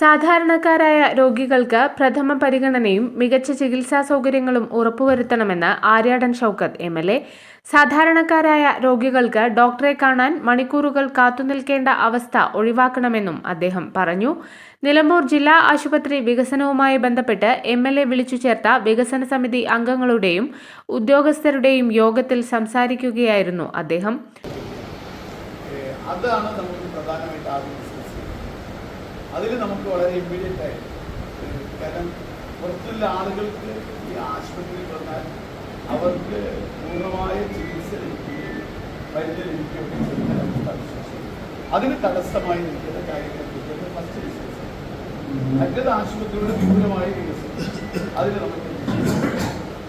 സാധാരണക്കാരായ രോഗികൾക്ക് പ്രഥമ പരിഗണനയും മികച്ച ചികിത്സാ സൗകര്യങ്ങളും ഉറപ്പുവരുത്തണമെന്ന് Aryadan Shoukath M L A. സാധാരണക്കാരായ രോഗികൾക്ക് ഡോക്ടറെ കാണാൻ മണിക്കൂറുകൾ കാത്തുനിൽക്കേണ്ട അവസ്ഥ ഒഴിവാക്കണമെന്നും അദ്ദേഹം പറഞ്ഞു. നിലമ്പൂർ ജില്ലാ ആശുപത്രി വികസനവുമായി ബന്ധപ്പെട്ട് എം എൽ എ വിളിച്ചു ചേർത്ത വികസന സമിതി അംഗങ്ങളുടെയും ഉദ്യോഗസ്ഥരുടെയും യോഗത്തിൽ സംസാരിക്കുകയായിരുന്നു അദ്ദേഹം. അതാണ് നമുക്ക് പ്രധാനമായിട്ട് ആദ്യം അതിൽ നമുക്ക് വളരെ ഇമ്മീഡിയറ്റ് ആയി. ഏഹ് കാരണം പുറത്തുള്ള ആളുകൾക്ക് ഈ ആശുപത്രിയിൽ വന്നാൽ അവർക്ക് പൂർണമായ ചികിത്സ ലഭിക്കുകയും മരുന്ന് ലഭിക്കുകയും. അതിന് തടസ്സമായി നിൽക്കുന്ന കാര്യങ്ങളെക്കുറിച്ച് ഫസ്റ്റ് ഡിസ്കസ് മറ്റത് ആശുപത്രിയുടെ വിപുലമായ വികസനം. അതിന് നമുക്ക്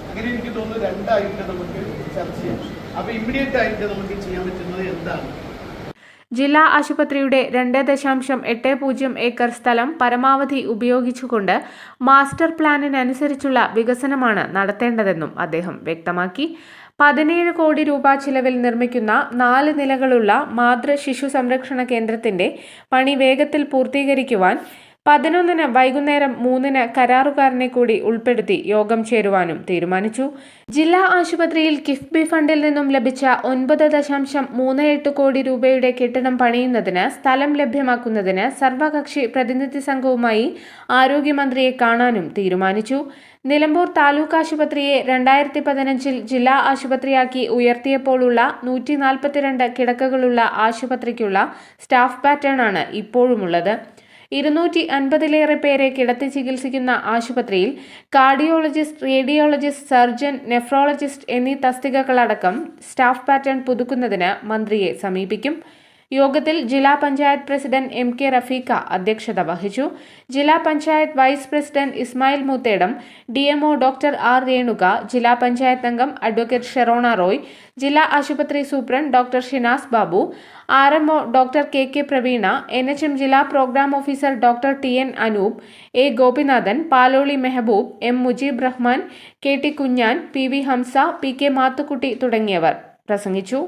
അങ്ങനെ എനിക്ക് തോന്നുന്നു രണ്ടായിട്ട് നമുക്ക് ചർച്ച ചെയ്യാം. അപ്പൊ ഇമ്മീഡിയറ്റ് ആയിട്ട് നമുക്ക് ചെയ്യാൻ പറ്റുന്നത് എന്താണ്? ജില്ലാ ആശുപത്രിയുടെ രണ്ട് ദശാംശം എട്ട് പൂജ്യം ഏക്കർ സ്ഥലം പരമാവധി ഉപയോഗിച്ചുകൊണ്ട് മാസ്റ്റർ പ്ലാനിനനുസരിച്ചുള്ള വികസനമാണ് നടത്തേണ്ടതെന്നും അദ്ദേഹം വ്യക്തമാക്കി. പതിനേഴ് കോടി രൂപ ചിലവിൽ നിർമ്മിക്കുന്ന നാല് നിലകളുള്ള മാതൃ ശിശു സംരക്ഷണ കേന്ദ്രത്തിന്റെ പണി വേഗത്തിൽ പൂർത്തീകരിക്കുവാൻ പതിനൊന്നിന് വൈകുന്നേരം മൂന്നിന് കരാറുകാരനെ കൂടി ഉൾപ്പെടുത്തി യോഗം ചേരുവാനും തീരുമാനിച്ചു. ജില്ലാ ആശുപത്രിയിൽ കിഫ്ബി ഫണ്ടിൽ നിന്നും ലഭിച്ച ഒൻപത് ദശാംശം മൂന്ന് എട്ട് കോടി രൂപയുടെ കെട്ടിടം പണിയുന്നതിന് സ്ഥലം ലഭ്യമാക്കുന്നതിന് സർവകക്ഷി പ്രതിനിധി സംഘവുമായി ആരോഗ്യമന്ത്രിയെ കാണാനും തീരുമാനിച്ചു. നിലമ്പൂർ താലൂക്ക് ആശുപത്രിയെ രണ്ടായിരത്തി പതിനഞ്ചിൽ ജില്ലാ ആശുപത്രിയാക്കി ഉയർത്തിയപ്പോഴുള്ള നൂറ്റി നാൽപ്പത്തിരണ്ട് കിടക്കകളുള്ള ആശുപത്രിക്കുള്ള സ്റ്റാഫ് പാറ്റേൺ ആണ് ഇപ്പോഴുമുള്ളത്. ഇരുന്നൂറ്റി അൻപതിലേറെ പേരെ കിടത്തി ചികിത്സിക്കുന്ന ആശുപത്രിയിൽ കാർഡിയോളജിസ്റ്റ് റേഡിയോളജിസ്റ്റ് സർജൻ നെഫ്രോളജിസ്റ്റ് എന്നീ തസ്തികകളടക്കം സ്റ്റാഫ് പാറ്റേൺ പുതുക്കുന്നതിന് മന്ത്രിയെ സമീപിക്കും. യോഗത്തിൽ ജില്ലാ panchayat president M K Rafeeqa അധ്യക്ഷത വഹിച്ചു. ജില്ലാ panchayat vice president Ismail Moothedam D MO doctor R Renuka ജില്ലാ പഞ്ചായത്ത് അംഗം അഡ്വക്കേറ്റ് ഷെറോണ റോയ് ജില്ലാ ആശുപത്രി superintendent doctor Shinas Babu R MO doctor K K Praveena N H M ജില്ലാ programme officer doctor T N Anoop A Gopinathan Paloli Mehboob M Mujeeb Rahman K T Kunhan P V Hamsa P K Mathukutty തുടങ്ങിയവർ പ്രസംഗിച്ചു.